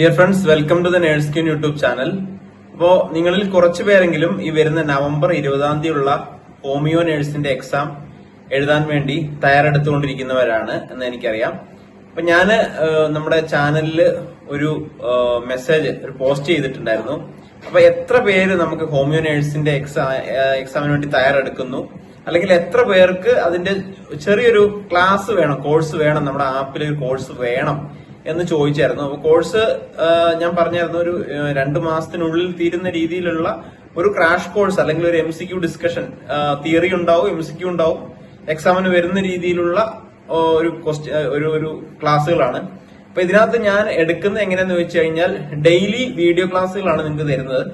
Dear friends welcome to the nurse queen YouTube channel അപ്പോ നിങ്ങളിൽ കുറച്ചു പേരെങ്കിലും ഈ വരുന്ന നവംബർ ഇരുപതാം തീയതിയുള്ള ഹോമിയോ നേഴ്സിന്റെ എക്സാം എഴുതാൻ വേണ്ടി തയ്യാറെടുത്തുകൊണ്ടിരിക്കുന്നവരാണ് എന്ന് എനിക്കറിയാം. അപ്പൊ ഞാൻ നമ്മുടെ ചാനലിൽ ഒരു മെസ്സേജ് ഒരു പോസ്റ്റ് ചെയ്തിട്ടുണ്ടായിരുന്നു. അപ്പൊ എത്ര പേര് നമുക്ക് ഹോമിയോ നേഴ്സിന്റെ എക്സാ എക്സാമിന് വേണ്ടി തയ്യാറെടുക്കുന്നു? അല്ലെങ്കിൽ എത്ര പേർക്ക് അതിന്റെ ചെറിയൊരു ക്ലാസ് വേണം കോഴ്സ് വേണം നമ്മുടെ ആപ്പിൽ ഒരു കോഴ്സ് വേണം എന്ന് ചോദിച്ചായിരുന്നു. അപ്പൊ കോഴ്സ് ഞാൻ പറഞ്ഞായിരുന്നു ഒരു രണ്ട് മാസത്തിനുള്ളിൽ തീരുന്ന രീതിയിലുള്ള ഒരു ക്രാഷ് കോഴ്സ് അല്ലെങ്കിൽ ഒരു M C Q discussion theory ഉണ്ടാവും എം സി ക്യു ഉണ്ടാവും എക്സാമിന് വരുന്ന രീതിയിലുള്ള ഒരു ക്വസ്റ്റ്യൻ ഒരു ഒരു ക്ലാസ്സുകളാണ് അപ്പൊ ഇതിനകത്ത് ഞാൻ എടുക്കുന്നത് എങ്ങനെയാന്ന് വെച്ച് കഴിഞ്ഞാൽ ഡെയിലി വീഡിയോ ക്ലാസ്സുകളാണ് നിങ്ങൾക്ക് തരുന്നത്.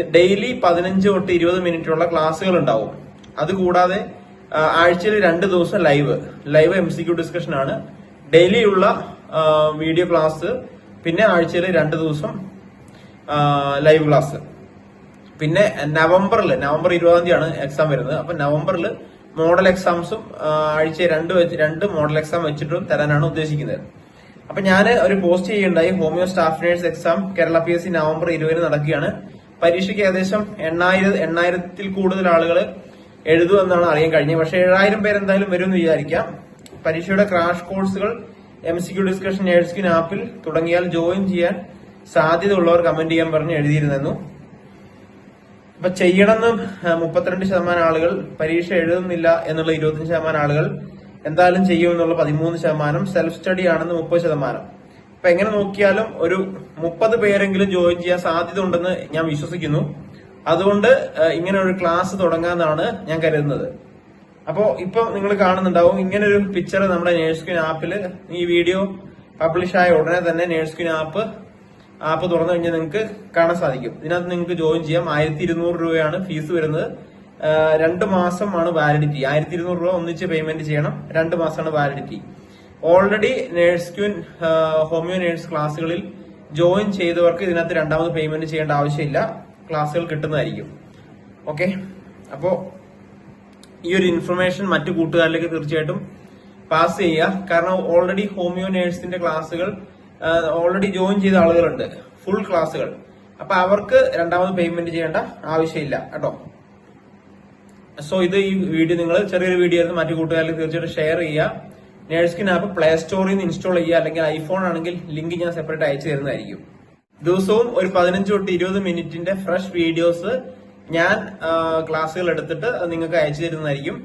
ഡെയിലി പതിനഞ്ച് തൊട്ട് ഇരുപത് മിനിറ്റുള്ള ക്ലാസ്സുകൾ ഉണ്ടാവും. അതുകൂടാതെ ആഴ്ചയിൽ രണ്ട് ദിവസം live live M C Q discussion ആണ്. ഡെയിലി ഉള്ള ആ, വീഡിയോ ക്ലാസ് പിന്നെ ആഴ്ചയിൽ രണ്ട് ദിവസം ലൈവ് ക്ലാസ് പിന്നെ നവംബറിൽ നവംബർ ഇരുപതാം തീയതിയാണ് എക്സാം വരുന്നത്. അപ്പൊ നവംബറിൽ മോഡൽ എക്സാംസും ആഴ്ച രണ്ട് രണ്ട് മോഡൽ എക്സാം വെച്ചിട്ടും തരാനാണ് ഉദ്ദേശിക്കുന്നത്. അപ്പൊ ഞാൻ ഒരു post ചെയ്യുണ്ടായി homeo staff nurse exam Kerala P S C November ഇരുപതിന് നടക്കുകയാണ്. പരീക്ഷയ്ക്ക് ഏകദേശം എണ്ണായിരം എണ്ണായിരത്തിൽ കൂടുതൽ ആളുകൾ എഴുതുമെന്നാണ് അറിയാൻ കഴിഞ്ഞത്. പക്ഷെ ഏഴായിരം പേരെന്തായാലും വരും വരുമെന്ന് വിചാരിക്കാം. പരീക്ഷയുടെ ക്രാഷ് കോഴ്സുകൾ എം സി ക്യൂ ഡിസ്കഷൻ നേഴ്സ്കിൻ ആപ്പിൽ തുടങ്ങിയാൽ ജോയിൻ ചെയ്യാൻ സാധ്യത ഉള്ളവർ കമന്റ് ചെയ്യാൻ പറഞ്ഞ് എഴുതിയിരുന്നു അപ്പൊ ചെയ്യണമെന്ന് മുപ്പത്തിരണ്ട് ശതമാനം ആളുകൾ പരീക്ഷ എഴുതുന്നില്ല എന്നുള്ള ഇരുപത്തിയഞ്ച് ശതമാനം ആളുകൾ എന്തായാലും ചെയ്യുമെന്നുള്ള പതിമൂന്ന് ശതമാനം സെൽഫ് സ്റ്റഡി ആണെന്ന് മുപ്പത് ശതമാനം. അപ്പൊ എങ്ങനെ നോക്കിയാലും ഒരു മുപ്പത് പേരെങ്കിലും ജോയിൻ ചെയ്യാൻ സാധ്യത ഉണ്ടെന്ന് ഞാൻ വിശ്വസിക്കുന്നു. അതുകൊണ്ട് ഇങ്ങനെ ഒരു ക്ലാസ് തുടങ്ങാന്നാണ് ഞാൻ കരുതുന്നത്. അപ്പോ ഇപ്പൊ നിങ്ങൾ കാണുന്നുണ്ടാവും ഇങ്ങനെ ഒരു പിക്ചർ നമ്മുടെ നേഴ്സ്ക്യൻ ആപ്പിൽ ഈ വീഡിയോ പബ്ലിഷ് ആയ ഉടനെ തന്നെ നേഴ്സ്ക്യൻ ആപ്പ് ആപ്പ് തുറന്നു കഴിഞ്ഞാൽ നിങ്ങൾക്ക് കാണാൻ സാധിക്കും. ഇതിനകത്ത് നിങ്ങൾക്ക് ജോയിൻ ചെയ്യാം. ആയിരത്തി ഇരുന്നൂറ് രൂപയാണ് ഫീസ് വരുന്നത്. രണ്ട് മാസമാണ് വാലിഡിറ്റി ആയിരത്തി ഇരുന്നൂറ് രൂപ ഒന്നിച്ച് പേയ്മെന്റ് ചെയ്യണം. രണ്ട് മാസമാണ് validity already nurse queen homeo nurse ക്ലാസ്സുകളിൽ ജോയിൻ ചെയ്തവർക്ക് ഇതിനകത്ത് രണ്ടാമത് പേയ്മെന്റ് ചെയ്യേണ്ട ആവശ്യമില്ല. ക്ലാസ്സുകൾ കിട്ടുന്നതായിരിക്കും. ഓക്കെ അപ്പോ ഈ ഒരു ഇൻഫർമേഷൻ മറ്റു കൂട്ടുകാരിലേക്ക് തീർച്ചയായിട്ടും പാസ് ചെയ്യുക. കാരണം ഓൾറെഡി ഹോമിയോ നേഴ്സിന്റെ ക്ലാസ്സുകൾ ഓൾറെഡി ജോയിൻ ചെയ്ത ആളുകളുണ്ട്. ഫുൾ ക്ലാസ്സുകൾ അപ്പൊ അവർക്ക് രണ്ടാമത് പേയ്മെന്റ് ചെയ്യേണ്ട ആവശ്യമില്ല. കേട്ടോ? സോ ഇത് ഈ വീഡിയോ നിങ്ങൾ ചെറിയൊരു വീഡിയോ ആയിരുന്നു. മറ്റു കൂട്ടുകാരിലേക്ക് തീർച്ചയായിട്ടും ഷെയർ ചെയ്യുക. നേഴ്സ്കിൻ ആപ്പ് പ്ലേ സ്റ്റോറിൽ നിന്ന് ഇൻസ്റ്റാൾ ചെയ്യുക. അല്ലെങ്കിൽ ഐഫോൺ ആണെങ്കിൽ ലിങ്ക് ഞാൻ സെപ്പറേറ്റ് അയച്ചു തരുന്നതായിരിക്കും. ദിവസവും ഒരു പതിനഞ്ച് തൊട്ട് ഇരുപത് മിനിറ്റിന്റെ ഫ്രഷ് വീഡിയോസ് ഞാൻ ക്ലാസ്സുകൾ എടുത്തിട്ട് നിങ്ങൾക്ക് അയച്ചു തരുന്നതായിരിക്കും.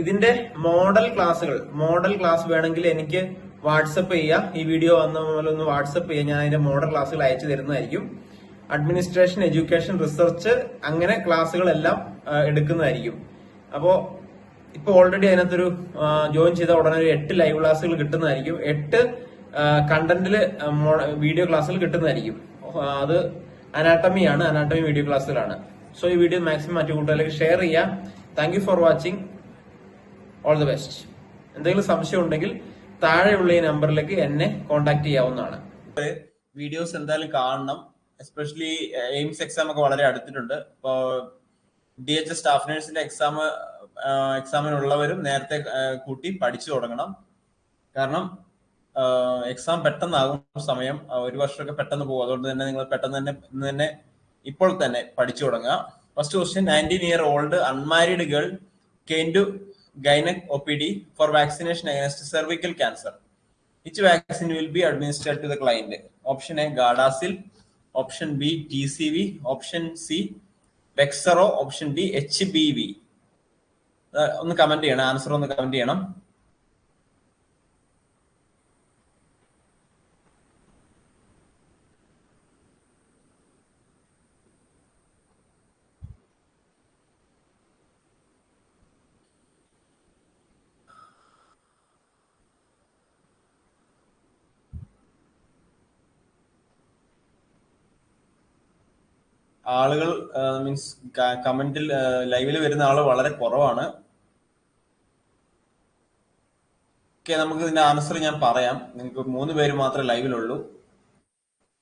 ഇതിന്റെ മോഡൽ ക്ലാസ്സുകൾ മോഡൽ ക്ലാസ് വേണമെങ്കിൽ എനിക്ക് വാട്സപ്പ് ചെയ്യുക ഈ വീഡിയോ വന്ന പോലെ ഒന്ന് വാട്സപ്പ് ചെയ്യുക ഞാൻ അതിന്റെ മോഡൽ ക്ലാസ്സുകൾ അയച്ചു തരുന്നതായിരിക്കും. അഡ്മിനിസ്ട്രേഷൻ എഡ്യൂക്കേഷൻ റിസർച്ച് അങ്ങനെ ക്ലാസ്സുകളെല്ലാം എടുക്കുന്നതായിരിക്കും. അപ്പോൾ ഇപ്പൊ ഓൾറെഡി അതിനകത്തൊരു ജോയിൻ ചെയ്ത ഉടനെ ഒരു എട്ട് ലൈവ് ക്ലാസ്സുകൾ കിട്ടുന്നതായിരിക്കും. എട്ട് കണ്ടന്റിൽ വീഡിയോ ക്ലാസ്സുകൾ കിട്ടുന്നതായിരിക്കും. അത് അനാട്ടമി ആണ് അനാട്ടമി വീഡിയോ ക്ലാസ്സിലാണ് സോ ഈ വീഡിയോ മാക്സിമം മറ്റു കൂട്ടുകാരിലേക്ക് ഷെയർ ചെയ്യാം. Thank for watching all the best എന്തെങ്കിലും സംശയം ഉണ്ടെങ്കിൽ താഴെയുള്ള ഈ നമ്പറിലേക്ക് എന്നെ കോൺടാക്ട് ചെയ്യാവുന്നതാണ്. വീഡിയോസ് എന്തായാലും കാണണം. എസ്പെഷ്യലി എയിംസ് എക്സാം ഒക്കെ വളരെ അടുത്തിട്ടുണ്ട്. ഇപ്പോ ഡി എച്ച് എസ് സ്റ്റാഫ് നഴ്സിന്റെ എക്സാം എക്സാമിനുള്ളവരും നേരത്തെ കൂട്ടി പഠിച്ചു തുടങ്ങണം. കാരണം എക്സാം പെട്ടെന്നാകും സമയം ഒരു വർഷമൊക്കെ പെട്ടെന്ന് പോകും. അതുകൊണ്ട് തന്നെ നിങ്ങൾ പെട്ടെന്ന് തന്നെ ഇന്ന് തന്നെ ഇപ്പോൾ തന്നെ പഠിച്ചു തുടങ്ങുക. First question nineteen year old unmarried girl came to gynaec O P D for vaccination against cervical cancer which vaccine will be administered to the client option A Gardasil option B T C V option C Vexero option D H B V ഒന്ന് comment ചെയ്യണം answer ഒന്ന് comment ചെയ്യണം. ആളുകൾ means കമന്റിൽ ലൈവിൽ വരുന്ന ആൾ വളരെ കുറവാണ്. ഓക്കെ നമുക്ക് ഇതിന്റെ ആൻസർ ഞാൻ പറയാം. നിങ്ങൾക്ക് മൂന്ന് പേര് മാത്രമേ ലൈവിലുള്ളൂ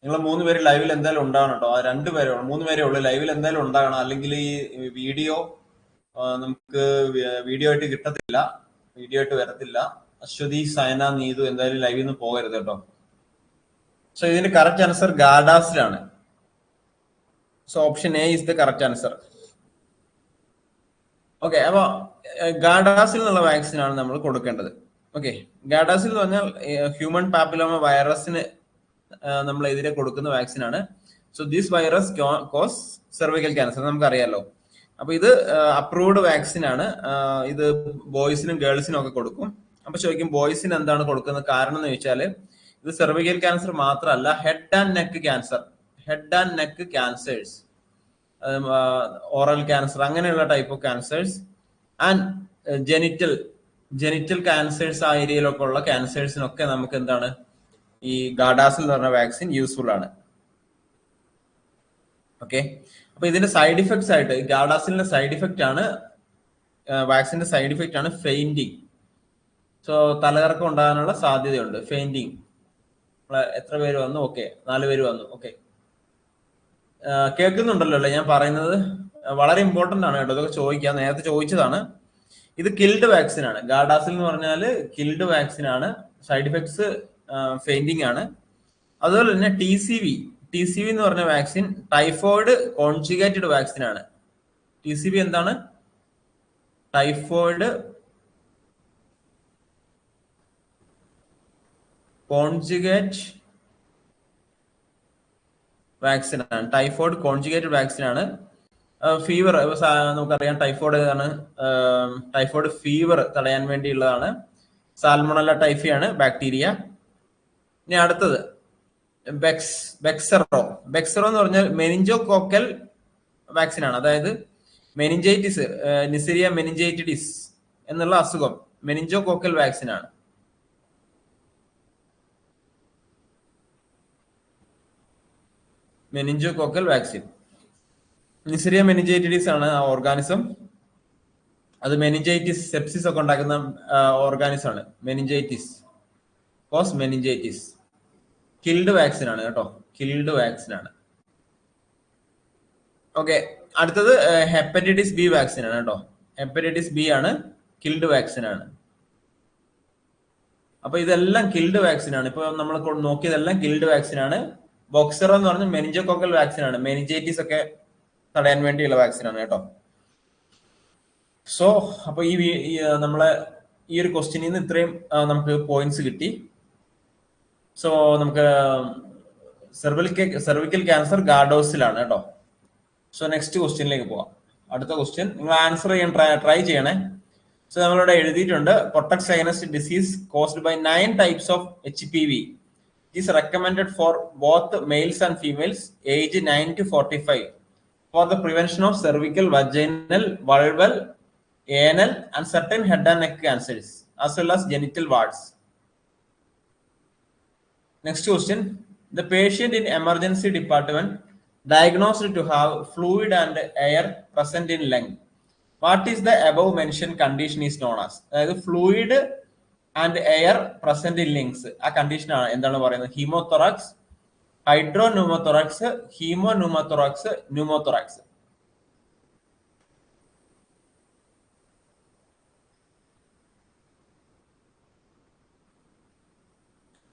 നിങ്ങൾ മൂന്ന് പേര് ലൈവിൽ എന്തായാലും ഉണ്ടാകണം കേട്ടോ. രണ്ടു പേരേ മൂന്ന് പേരേ ഉള്ളൂ. ലൈവിൽ എന്തായാലും ഉണ്ടാകണം അല്ലെങ്കിൽ ഈ വീഡിയോ നമുക്ക് വീഡിയോ ആയിട്ട് കിട്ടത്തില്ല. വീഡിയോ ആയിട്ട് വരത്തില്ല. അശ്വതി സയന നീതു എന്തായാലും ലൈവിൽ നിന്ന് പോകരുത് കേട്ടോ. സോ ഇതിന്റെ correct answer ഗാഡാസിലാണ്. So option A is the correct answer okay അപ്പൊ ഗാഡാസിൽ നിന്നുള്ള വാക്സിൻ ആണ് നമ്മൾ കൊടുക്കേണ്ടത്. ഓക്കെ ഗാഡാസിൽ എന്ന് പറഞ്ഞാൽ ഹ്യൂമൻ പാപ്പിലോമ വൈറസിന് നമ്മൾ എതിരെ കൊടുക്കുന്ന വാക്സിൻ ആണ്. So this virus cause cervical cancer നമുക്കറിയാലോ. അപ്പൊ ഇത് അപ്രൂവ്ഡ് വാക്സിൻ ആണ്. ഇത് ബോയ്സിനും ഗേൾസിനും ഒക്കെ കൊടുക്കും. അപ്പൊ ചോദിക്കും ബോയ്സിന് എന്താണ് കൊടുക്കുന്നത്? കാരണം എന്ന് ചോദിച്ചാൽ ഇത് സെർവിക്കൽ ക്യാൻസർ മാത്രമല്ല head and neck cancer head and neck cancers oral cancer അങ്ങനെയുള്ള type of cancers and genital genital cancers ആ ഏരിയയിലൊക്കെ ഉള്ള ക്യാൻസേഴ്സിനൊക്കെ നമുക്ക് എന്താണ് ഈ ഗാഡാസിൽ എന്ന് പറഞ്ഞ വാക്സിൻ യൂസ്ഫുൾ ആണ്. ഓക്കെ അപ്പൊ ഇതിന്റെ സൈഡ് ഇഫക്ട്സ് ആയിട്ട് ഗാഡാസിലിന്റെ സൈഡ് ഇഫക്റ്റ് ആണ് വാക്സിന്റെ സൈഡ് ഇഫക്റ്റ് ആണ് ഫെയിന്റിങ് സോ തലകറക്കം ഉണ്ടാകാനുള്ള സാധ്യതയുണ്ട് ഫെയിന്റിങ് എത്ര പേര് വന്നു? ഓക്കെ നാല് പേര് വന്നു. ഓക്കെ കേൾക്കുന്നുണ്ടല്ലോ അല്ലേ? ഞാൻ പറയുന്നത് വളരെ ഇമ്പോർട്ടന്റ് ആണ് കേട്ടോ. ഇതൊക്കെ ചോദിക്കാം. നേരത്തെ ചോദിച്ചതാണ്. ഇത് കിൽഡ് വാക്സിൻ ആണ്. ഗാർഡാസിൽ എന്ന് പറഞ്ഞാൽ കിൽഡ് വാക്സിൻ ആണ്. സൈഡ് ഇഫക്ട്സ് ഫെയിന്റിങ് ആണ്. അതുപോലെ തന്നെ T C V T C V എന്ന് പറഞ്ഞ വാക്സിൻ ടൈഫോയിഡ് കോൺജുഗേറ്റഡ് വാക്സിൻ ആണ്. ടി സി വി എന്താണ്? ടൈഫോയിഡ് കോൺജുഗേറ്റ് വാക്സിൻ ആണ്. ടൈഫോയിഡ് കോൺജുഗേറ്റഡ് വാക്സിൻ ആണ്. ഫീവർ നമുക്കറിയാം ടൈഫോയിഡ് ആണ് ടൈഫോയിഡ് ഫീവർ തടയാൻ വേണ്ടിയുള്ളതാണ്. സാൽമോണല്ല ടൈഫിയാണ് ബാക്ടീരിയ ഇനി അടുത്തത് ബെക്സ് ബെക്സറോ ബെക്സറോ എന്ന് പറഞ്ഞാൽ മെനിഞ്ചോ കോക്കൽ വാക്സിൻ ആണ്. അതായത് മെനിഞ്ചൈറ്റിസ് നിസിരിയ മെനിഞ്ചൈറ്റിഡിസ് എന്നുള്ള അസുഖം മെനിഞ്ചോ കോക്കൽ വാക്സിൻ ആണ്. Meningococcal vaccine Neisseria meningitidis ആണ് ആ ഓർഗാനിസം അത് മെനിഞ്ചൈറ്റിസ് സെപ്സിസ് ഒക്കെ ഉണ്ടാക്കുന്ന ഓർഗാനിസം ആണ്. Meningitis cause meningitis killed vaccine ആണ് കേട്ടോ. കിൽഡ് വാക്സിൻ ആണ്. ഓക്കെ അടുത്തത് ഹെപ്പറ്റൈറ്റിസ് ബി വാക്സിൻ ആണ് കേട്ടോ. ഹെപ്പറ്റൈറ്റിസ് ബി ആണ് കിൽഡ് വാക്സിൻ ആണ്. അപ്പൊ ഇതെല്ലാം കിൽഡ് വാക്സിൻ ആണ്. ഇപ്പൊ നമ്മൾ നോക്കിയതെല്ലാം കിൽഡ് വാക്സിൻ ആണ്. ബോക്സർ എന്ന് പറഞ്ഞ മെനിഞ്ചോകോക്കൽ വാക്സിൻ ആണ്. മെനിഞ്ചൈറ്റിസ് ഒക്കെ തടയാൻ വേണ്ടിയുള്ള വാക്സിൻ ആണ് കേട്ടോ. സോ അപ്പൊ ഈ നമ്മളെ ഈ ഒരു ക്വസ്റ്റ്യനിൽ നിന്ന് ഇത്രയും നമുക്ക് പോയിന്റ്സ് കിട്ടി. സോ നമുക്ക് സെർവിക്കൽ സെർവിക്കൽ ക്യാൻസർ ഗാർഡോസിലാണ് കേട്ടോ. സോ നെക്സ്റ്റ് ക്വസ്റ്റ്യനിലേക്ക് പോവാം. അടുത്ത ക്വസ്റ്റ്യൻ നിങ്ങൾ ആൻസർ ചെയ്യാൻ ട്രൈ ട്രൈ ചെയ്യണേ. സോ നമ്മളിവിടെ എഴുതിയിട്ടുണ്ട് Kotak sinus disease caused by nine types of H P V Is recommended for both males and females age nine to forty five for the prevention of cervical vaginal vulval anal and certain head and neck cancers as well as genital warts. Next question. The patient in emergency department diagnosed to have fluid and air present in lung. What is the above mentioned condition is known as? അതായത് fluid and air present in lungs ആ condition ആണ് എന്താണ് പറയുന്നത് haemothorax hydropneumothorax haemopneumothorax pneumothorax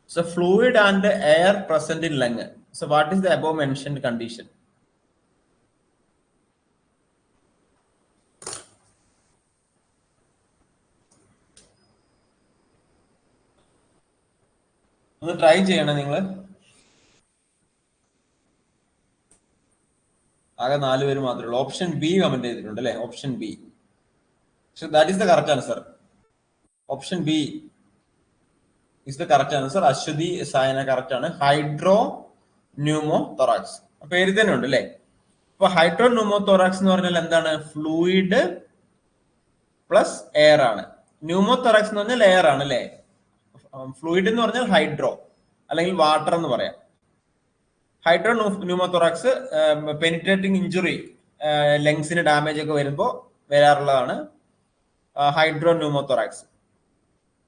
So fluid and air present in lung. So what is the above mentioned condition? ഒന്ന് try ചെയ്യണേ നിങ്ങൾ ആകെ നാല് പേര് മാത്രമേ ഉള്ളൂ. ഓപ്ഷൻ ബി കമന്റ് ചെയ്തിട്ടുണ്ട് അല്ലെ? ഓപ്ഷൻ ബി പക്ഷെ that is the correct answer option B is the correct answer Aswathi Sayana correct ആണ്. ഹൈഡ്രോ ന്യൂമോ തൊറാക്സ് പേര് തന്നെ ഉണ്ട് അല്ലെ? അപ്പൊ ഹൈഡ്രോ ന്യൂമോ തൊറാക്സ് എന്ന് പറഞ്ഞാൽ എന്താണ്? ഫ്ലൂയിഡ് പ്ലസ് എയർ ആണ്. ന്യൂമോ തൊറാക്സ് എന്ന് പറഞ്ഞാൽ എയർ ആണ് അല്ലെ? ഫ്ലൂയിഡ് എന്ന് പറഞ്ഞാൽ ഹൈഡ്രോ അല്ലെങ്കിൽ വാട്ടർ എന്ന് പറയാം. ഹൈഡ്രോ ന്യൂമോതൊറാക്സ് പെനിട്രേറ്റിംഗ് ഇഞ്ചുറി ലങ്സിന് ഡാമേജ് ഒക്കെ വരുമ്പോൾ വരാറുള്ളതാണ് ഹൈഡ്രോ ന്യൂമോതൊറാക്സ്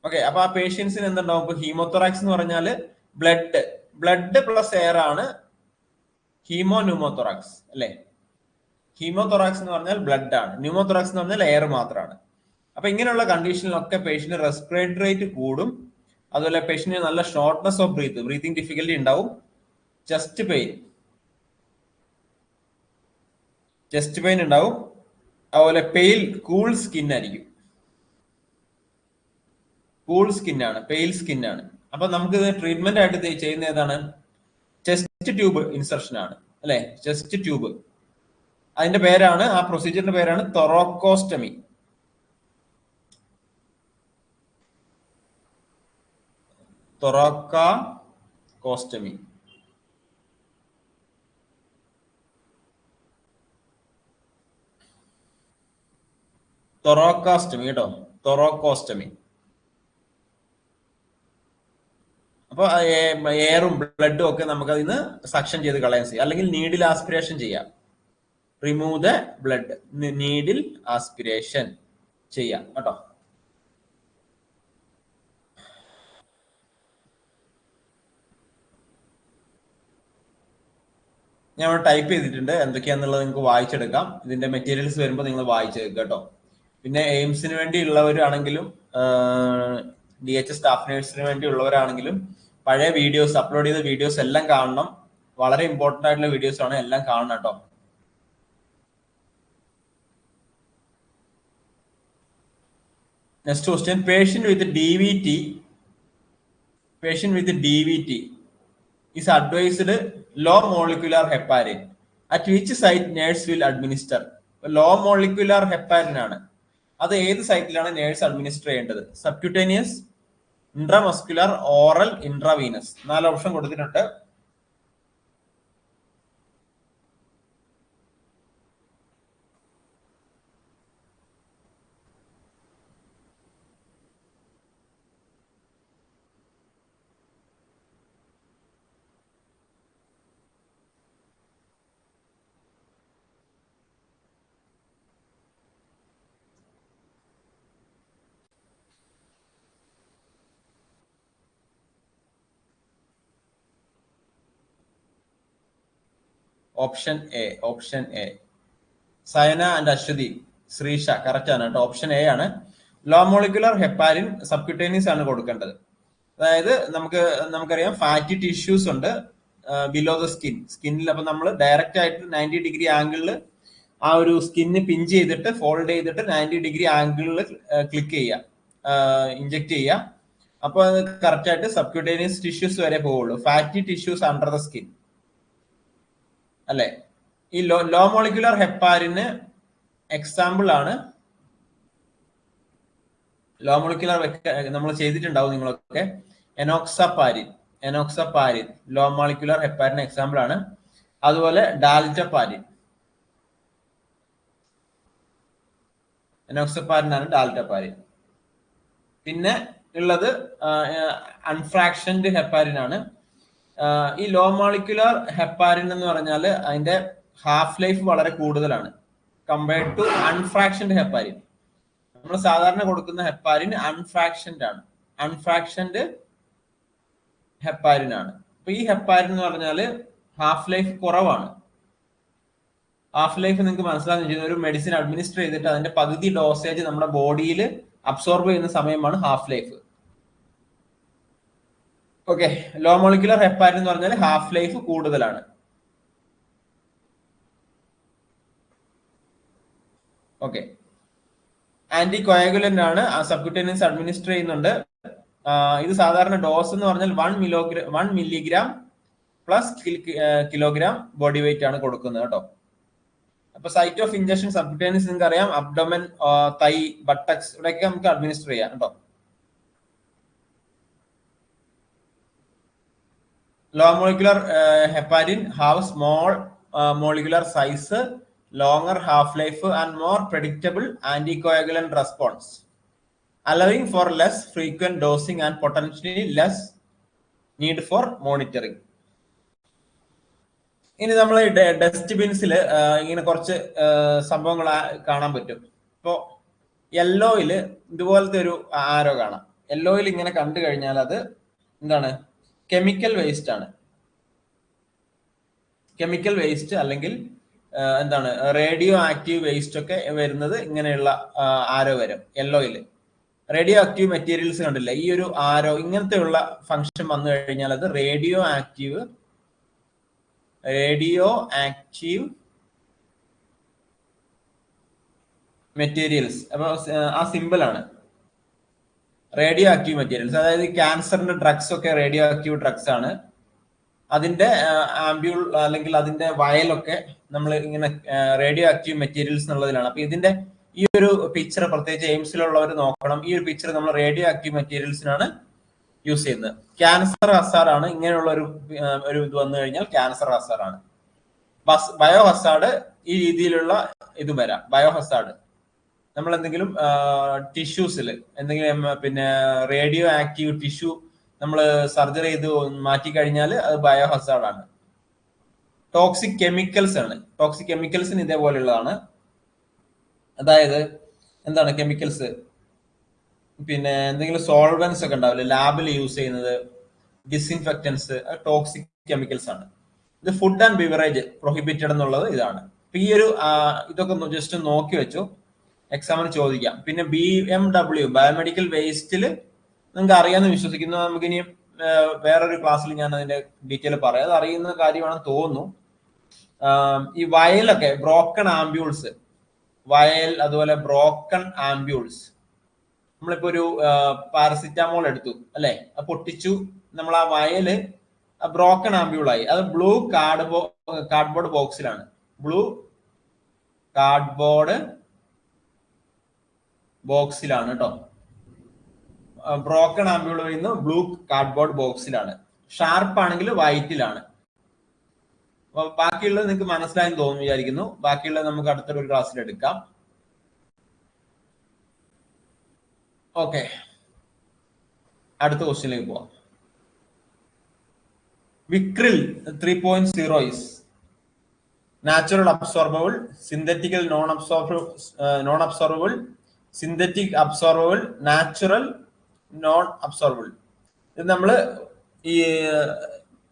ഓക്കെ അപ്പൊ ആ പേഷ്യൻസിന് എന്തുണ്ടാവും? ഇപ്പൊ ഹീമോതൊറാക്സ് എന്ന് പറഞ്ഞാൽ ബ്ലഡ് ബ്ലഡ് പ്ലസ് എയർ ആണ് ഹീമോ ന്യൂമോതൊറാക്സ് അല്ലെ? ഹീമോതൊറാക്സ് എന്ന് പറഞ്ഞാൽ ബ്ലഡ് ആണ്. ന്യൂമോത്തോറാക്സ് എന്ന് പറഞ്ഞാൽ എയർ മാത്രമാണ്. അപ്പൊ ഇങ്ങനെയുള്ള കണ്ടീഷനിലൊക്കെ പേഷ്യന്റ് റെസ്പിറേറ്ററി റേറ്റ് കൂടും. അതുപോലെ പേഷ്യന്റിന് നല്ല shortness of breath breathing difficulty ഉണ്ടാവും. ചെസ്റ്റ് പെയിൻ ചെസ്റ്റ് പെയിൻ ഉണ്ടാവും. അതുപോലെ പെയിൽ കൂൾ സ്കിൻ ആയിരിക്കും. കൂൾ സ്കിൻ ആണ് പെയിൽ സ്കിൻ ആണ്. അപ്പൊ നമുക്ക് ട്രീറ്റ്മെന്റ് ആയിട്ട് ചെയ്യുന്ന ഏതാണ്? ചെസ്റ്റ് ട്യൂബ് ഇൻസർഷൻ ആണ് അല്ലെ? ചെസ്റ്റ് ട്യൂബ് അതിന്റെ പേരാണ് ആ പ്രൊസീജിയറിന്റെ പേരാണ് തൊറോക്കോസ്റ്റമി തൊറോക്ക കോസ്റ്റമി. തൊറോക്കാസ്റ്റമി കേട്ടോ. തൊറോക്കോസ്റ്റമി അപ്പൊ എയറും ബ്ലഡും ഒക്കെ നമുക്ക് അതിന് സക്ഷൻ ചെയ്ത് കളയാൻ ചെയ്യാം. അല്ലെങ്കിൽ നീഡിൽ ആസ്പിരേഷൻ ചെയ്യാം. Remove the blood needle aspiration ചെയ്യാം. കേട്ടോ. ഞാൻ ഇവിടെ ടൈപ്പ് ചെയ്തിട്ടുണ്ട്. എന്തൊക്കെയാന്നുള്ളത് നിങ്ങൾക്ക് വായിച്ചെടുക്കാം. ഇതിന്റെ മെറ്റീരിയൽസ് വരുമ്പോൾ നിങ്ങൾ വായിച്ചെടുക്കുക കേട്ടോ. പിന്നെ എയിംസിന് വേണ്ടി ഉള്ളവരാണെങ്കിലും ഡി എച്ച് സ്റ്റാഫ് നേഴ്സിന് വേണ്ടി ഉള്ളവരാണെങ്കിലും പഴയ വീഡിയോസ് അപ്ലോഡ് ചെയ്ത വീഡിയോസ് എല്ലാം കാണണം. വളരെ ഇമ്പോർട്ടന്റ് ആയിട്ടുള്ള വീഡിയോസ് ആണ് എല്ലാം കാണണം കേട്ടോ. Next question patient with D V T patient with D V T is advised low molecular heparin. at which site nurse will administer. Low molecular heparin ആണ്. അത് ഏത് സൈറ്റിലാണ് നേഴ്സ് അഡ്മിനിസ്റ്റർ ചെയ്യേണ്ടത്? സബ്ക്യൂട്ടേനിയസ് ഇൻട്രാമസ്കുലർ ഓറൽ ഇൻട്രാവീനസ് നാല് option കൊടുത്തിട്ടുണ്ട്. Option A option A Sayana and Aswathy Shreesha correct ആണ് കേട്ടോ. Option A ആണ്. ലോ മോളിക്കുലർ ഹെപ്പാരിൻ സബ്ക്യൂട്ടേനിയസ് ആണ് കൊടുക്കേണ്ടത്. അതായത് നമുക്ക് നമുക്കറിയാം ഫാറ്റി ടിഷ്യൂസ് ഉണ്ട് ബിലോ ദ സ്കിൻ സ്കിന്നിൽ അപ്പൊ നമ്മൾ ഡയറക്റ്റ് ആയിട്ട് നയന്റി ഡിഗ്രി ആംഗിളിൽ ആ ഒരു സ്കിന്ന് പിഞ്ച് ചെയ്തിട്ട് ഫോൾഡ് ചെയ്തിട്ട് നയന്റി ഡിഗ്രി ആംഗിളിൽ ക്ലിക്ക് ചെയ്യുക. ഇഞ്ചെക്ട് ചെയ്യുക. അപ്പോൾ അത് കറക്റ്റ് ആയിട്ട് സബ്ക്യൂട്ടേനിയസ് ടിഷ്യൂസ് വരെ പോവുള്ളൂ. Fatty tissues under the skin അല്ലെ? ഈ ലോ ലോ മോളിക്കുലർ ഹെപ്പാരിന് എക്സാമ്പിൾ ആണ്. ലോ മോളിക്കുലർ നമ്മൾ ചെയ്തിട്ടുണ്ടാവും നിങ്ങളൊക്കെ. Enoxaparin enoxaparin low molecular heparin example ആണ്. അതുപോലെ ഡാൽറ്റപാരിൻ. എനോക്സപാരിൻ ആണ് ഡാൽറ്റപാരിൻ. പിന്നെ ഉള്ളത് അൺഫ്രാക്ഷൻഡ് ഹെപ്പാരിൻ ആണ്. ഈ ലോ മോളിക്കുലർ ഹെപ്പാരിൻ എന്ന് പറഞ്ഞാൽ അതിന്റെ ഹാഫ് ലൈഫ് വളരെ കൂടുതലാണ്. കമ്പയർഡ് ടു അൺഫ്രാക്ഷൻഡ് ഹെപ്പാരിൻ നമ്മൾ സാധാരണ കൊടുക്കുന്ന ഹെപ്പാരിൻ അൺഫ്രാക്ഷൻഡ് ആണ്. അൺഫ്രാക്ഷൻഡ് ഹെപ്പാരിൻ ആണ്. അപ്പൊ ഈ ഹെപ്പാരിൻ എന്ന് പറഞ്ഞാൽ ഹാഫ് ലൈഫ് കുറവാണ്. ഹാഫ് ലൈഫ് നിങ്ങൾക്ക് മനസ്സിലാകുന്ന ഒരു മെഡിസിൻ അഡ്മിനിസ്റ്റർ ചെയ്തിട്ട് അതിന്റെ പകുതി ഡോസേജ് നമ്മുടെ ബോഡിയിൽ അബ്സോർബ് ചെയ്യുന്ന സമയമാണ് half life okay low molecular heparin എന്ന് പറഞ്ഞാൽ ഹാഫ് ലൈഫ് കൂടുതലാണ്. ഓക്കെ ആന്റി കോയഗുലന്റ് ആണ് സബ്ക്യൂട്ടേനിയസ് അഡ്മിനിസ്റ്റർ ചെയ്യുന്നുണ്ട്. ഇത് സാധാരണ ഡോസ് എന്ന് പറഞ്ഞാൽ one milligram one milligram plus kilogram body weight ആണ് കൊടുക്കുന്നത് കേട്ടോ. അപ്പൊ സൈറ്റ് ഓഫ് ഇഞ്ചക്ഷൻ സബ്ക്യൂട്ടേനിയസ് നിങ്ങൾക്ക് അറിയാം അബ്ഡോമൻ തൈ ബട്ടക്സ് ഇവിടെയൊക്കെ നമുക്ക് അഡ്മിനിസ്റ്റർ ചെയ്യാം കേട്ടോ. Uh, heparin have small uh, molecular size longer half life and more predictable anticoagulant response allowing for less frequent dosing and potentially less need for monitoring ഇനി നമ്മൾ ഡസ്റ്റ്ബിൻസിൽ ഇങ്ങനെ കുറച്ച് സംഭവങ്ങൾ കാണാൻ പറ്റും ഇപ്പോ യെല്ലോയിൽ ഇതുപോലത്തെ ഒരു ആരോ കാണാം യെല്ലോയിൽ ഇങ്ങനെ കണ്ടു കഴിഞ്ഞാൽ അത് എന്താണ് കെമിക്കൽ വേസ്റ്റ് ആണ്. കെമിക്കൽ വേസ്റ്റ് അല്ലെങ്കിൽ എന്താണ് റേഡിയോ ആക്റ്റീവ് വേസ്റ്റ് ഒക്കെ വരുന്നത് ഇങ്ങനെയുള്ള ആരോ വരും യെല്ലോയിൽ റേഡിയോ ആക്റ്റീവ് മെറ്റീരിയൽസ് കണ്ടില്ല ഈ ഒരു ആരോ ഇങ്ങനത്തെയുള്ള ഫംഗ്ഷൻ വന്നു കഴിഞ്ഞാൽ അത് radioactive radioactive materials അപ്പൊ ആ സിമ്പിൾ ആണ്. റേഡിയോ ആക്റ്റീവ് മെറ്റീരിയൽസ് അതായത് ക്യാൻസറിന്റെ ഡ്രഗ്സ് ഒക്കെ റേഡിയോ ആക്റ്റീവ് ഡ്രഗ്സ് ആണ്. അതിന്റെ ആംബ്യൂൾ അല്ലെങ്കിൽ അതിന്റെ വയലൊക്കെ നമ്മൾ ഇങ്ങനെ റേഡിയോ ആക്റ്റീവ് മെറ്റീരിയൽസ് എന്നുള്ളതിലാണ്. അപ്പൊ ഇതിന്റെ ഈ ഒരു പിക്ചർ പ്രത്യേകിച്ച് എയിംസിലുള്ളവർ നോക്കണം. ഈ ഒരു പിക്ചർ നമ്മൾ റേഡിയോ ആക്റ്റീവ് മെറ്റീരിയൽസിനാണ് യൂസ് ചെയ്യുന്നത് ക്യാൻസർ ഹസാർഡാണ് ഇങ്ങനെയുള്ള ഒരു ഒരു ഇത് വന്നു കഴിഞ്ഞാൽ ക്യാൻസർ ഹസാർഡാണ് ബയോ ഹസാഡ് ഈ രീതിയിലുള്ള ഇത് വരാം. ബയോ ഹസാർഡ് നമ്മൾ എന്തെങ്കിലും ടിഷ്യൂസിൽ എന്തെങ്കിലും പിന്നെ റേഡിയോ ആക്റ്റീവ് ടിഷ്യൂ നമ്മൾ സർജറി ചെയ്ത് മാറ്റി കഴിഞ്ഞാൽ അത് ബയോ ഹസാർഡാണ് ടോക്സിക് കെമിക്കൽസ് ആണ്. ടോക്സിക് കെമിക്കൽസിന് ഇതേപോലെയുള്ളതാണ്. അതായത് എന്താണ് കെമിക്കൽസ് പിന്നെ എന്തെങ്കിലും സോൾവൻസ് ഒക്കെ ഉണ്ടാവില്ലേ? ലാബിൽ യൂസ് ചെയ്യുന്നത് ഡിസിൻഫെക്റ്റൻസ് ടോക്സിക് കെമിക്കൽസ് ആണ്. ഇത് ഫുഡ് ആൻഡ് ബിവറേജ് പ്രൊഹിബിറ്റഡ് എന്നുള്ളത് ഇതാണ്. ഈ ഒരു ഇതൊക്കെ ജസ്റ്റ് നോക്കി വെച്ചു. എക്സാമിന് ചോദിക്കാം. പിന്നെ ബി എം ഡബ്ല്യു ബയോമെഡിക്കൽ വേസ്റ്റിൽ നിങ്ങൾക്ക് അറിയാമെന്ന് വിശ്വസിക്കുന്നു. നമുക്ക് ഇനി വേറൊരു ക്ലാസ്സിൽ ഞാൻ അതിന്റെ ഡീറ്റെയിൽ പറയാം. അത് അറിയുന്ന കാര്യമാണെന്ന് തോന്നുന്നു. ഈ വയലൊക്കെ ബ്രോക്കൺ ആംബ്യൂൾസ് വയൽ അതുപോലെ ബ്രോക്കൺ ആംബ്യൂൾസ് നമ്മളിപ്പോ ഒരു പാരസിറ്റാമോൾ എടുത്തു അല്ലെ? പൊട്ടിച്ചു. നമ്മൾ ആ വയൽ ബ്രോക്കൺ ആംബ്യൂളായി അത് ബ്ലൂ കാർഡ് കാർഡ്ബോർഡ് ബോക്സിലാണ് ബ്ലൂ കാർഡ്ബോർഡ് ബോക്സിലാണ് കേട്ടോ ബ്രോക്കൺ ആംബ്യൂൾ നിന്ന് ബ്ലൂ കാർഡ്ബോർഡ് ബോക്സിലാണ് ഷാർപ്പ് ആണെങ്കിൽ വൈറ്റിലാണ് ബാക്കിയുള്ളത് നിങ്ങൾക്ക് മനസ്സിലായെന്ന് തോന്നുന്നു വിചാരിക്കുന്നു. ബാക്കിയുള്ളത് നമുക്ക് അടുത്തൊരു ക്ലാസ്സിൽ എടുക്കാം. ഓക്കെ അടുത്ത ക്വസ്റ്റ്യനിലേക്ക് പോവാം. Vicryl three point zero is natural absorbable synthetical non absorbable non absorbable synthetic absorbable natural non absorbable ഇത് നമ്മൾ ഈ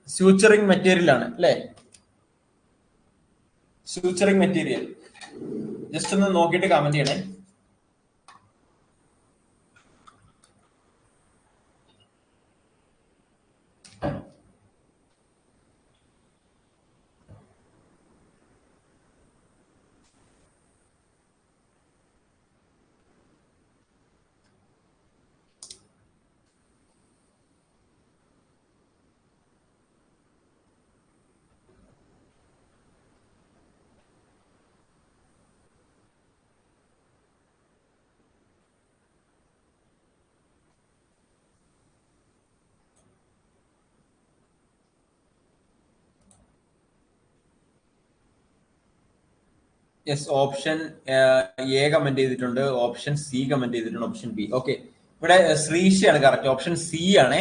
സ്യൂച്ചറിങ് മെറ്റീരിയൽ ആണ് അല്ലേ? സ്യൂച്ചറിങ് മെറ്റീരിയൽ ജസ്റ്റ് ഒന്ന് നോക്കിയിട്ട് കമന്റ് ചെയ്യണേ. യെസ് ഓപ്ഷൻ എ കമന്റ് ചെയ്തിട്ടുണ്ട്. ഓപ്ഷൻ സി കമന്റ് ചെയ്തിട്ടുണ്ട്. ഓപ്ഷൻ ബി ഓക്കെ ഇവിടെ ശ്രീശയാണ് കറക്റ്റ് ഓപ്ഷൻ സി ആണ്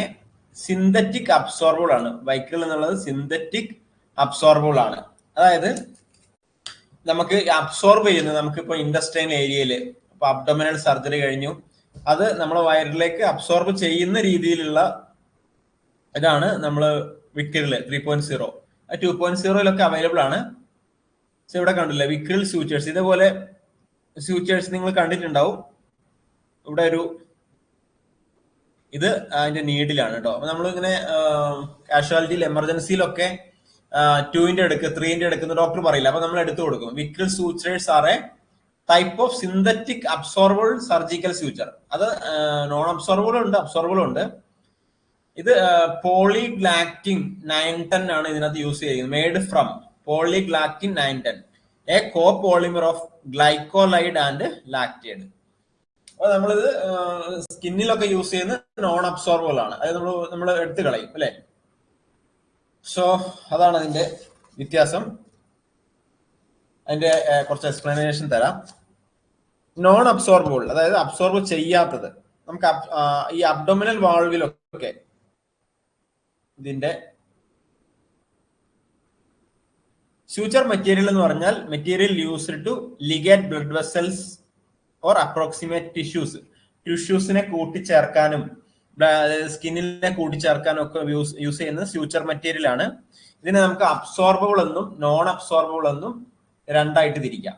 സിന്തറ്റിക് അബ്സോർബിൾ ആണ്. വൈക്കിൾ എന്നുള്ളത് സിന്തറ്റിക് അബ്സോർബിൾ ആണ്. അതായത് നമുക്ക് അബ്സോർബ് ചെയ്യുന്നത് നമുക്ക് ഇപ്പൊ ഇൻഡസ്ട്രിയൽ ഏരിയയിൽ ഇപ്പൊ അബ്ഡോമിനൽ സർജറി കഴിഞ്ഞു. അത് നമ്മളെ വയറിലേക്ക് അബ്സോർബ് ചെയ്യുന്ന രീതിയിലുള്ള ഇതാണ് നമ്മൾ വിക്കിളിൽ three point zero two point സീറോയിലൊക്കെ available ആണ്. പക്ഷെ ഇവിടെ കണ്ടില്ലേ? വിക്രിൽ സ്യൂച്ചേഴ്സ് ഇതേപോലെ സ്യൂച്ചേഴ്സ് നിങ്ങൾ കണ്ടിട്ടുണ്ടാവും. ഇവിടെ ഒരു ഇത് അതിന്റെ നീഡിലാണ് കേട്ടോ അപ്പൊ നമ്മളിങ്ങനെ കാഷ്വാലിറ്റിയിൽ എമർജൻസിയിലൊക്കെ ടുവിന്റെ എടുക്ക് ത്രീന്റെ എടുക്കുന്ന ഡോക്ടർ പറയില്ല. അപ്പൊ നമ്മൾ എടുത്തു കൊടുക്കും. Vicryl sutures are type of synthetic absorbable surgical suture അത് നോൺ അബ്സോർബിളും ഉണ്ട് അബ്സോർബിളും ഉണ്ട്. ഇത് പോളിഗ്ലാക്റ്റിൻ നയൻ ടെൻ ആണ് ഇതിനകത്ത് യൂസ് ചെയ്യുന്നത്. Made from nine ten a copolymer of glycolide and lactide അപ്പൊ നമ്മളിത് സ്കിന്നിലൊക്കെ യൂസ് ചെയ്യുന്ന നോൺ അബ്സോർബിൾ ആണ്. അതായത് നമ്മൾ നമ്മൾ എടുത്തു കളയും അല്ലെ? സോ അതാണ് അതിന്റെ വ്യത്യാസം. അതിന്റെ കുറച്ച് എക്സ്പ്ലനേഷൻ തരാം. നോൺ അബ്സോർബിൾ അതായത് അബ്സോർബ് ചെയ്യാത്തത്. നമുക്ക് ഈ അബ്ഡോമിനൽ വാൾവിലൊക്കെ ഇതിന്റെ ഫ്യൂച്ചർ മെറ്റീരിയൽ എന്ന് പറഞ്ഞാൽ material used to ligate blood vessels or approximate tissues ടിഷ്യൂസിനെ കൂട്ടിച്ചേർക്കാനും സ്കിന്നിനെ കൂട്ടിച്ചേർക്കാനും ഒക്കെ യൂസ് യൂസ് ചെയ്യുന്നത് ഫ്യൂച്ചർ മെറ്റീരിയൽ ആണ്. ഇതിനെ നമുക്ക് അബ്സോർബിൾ എന്നും നോൺ അബ്സോർബിൾ എന്നും രണ്ടായിട്ട് തിരിക്കാം.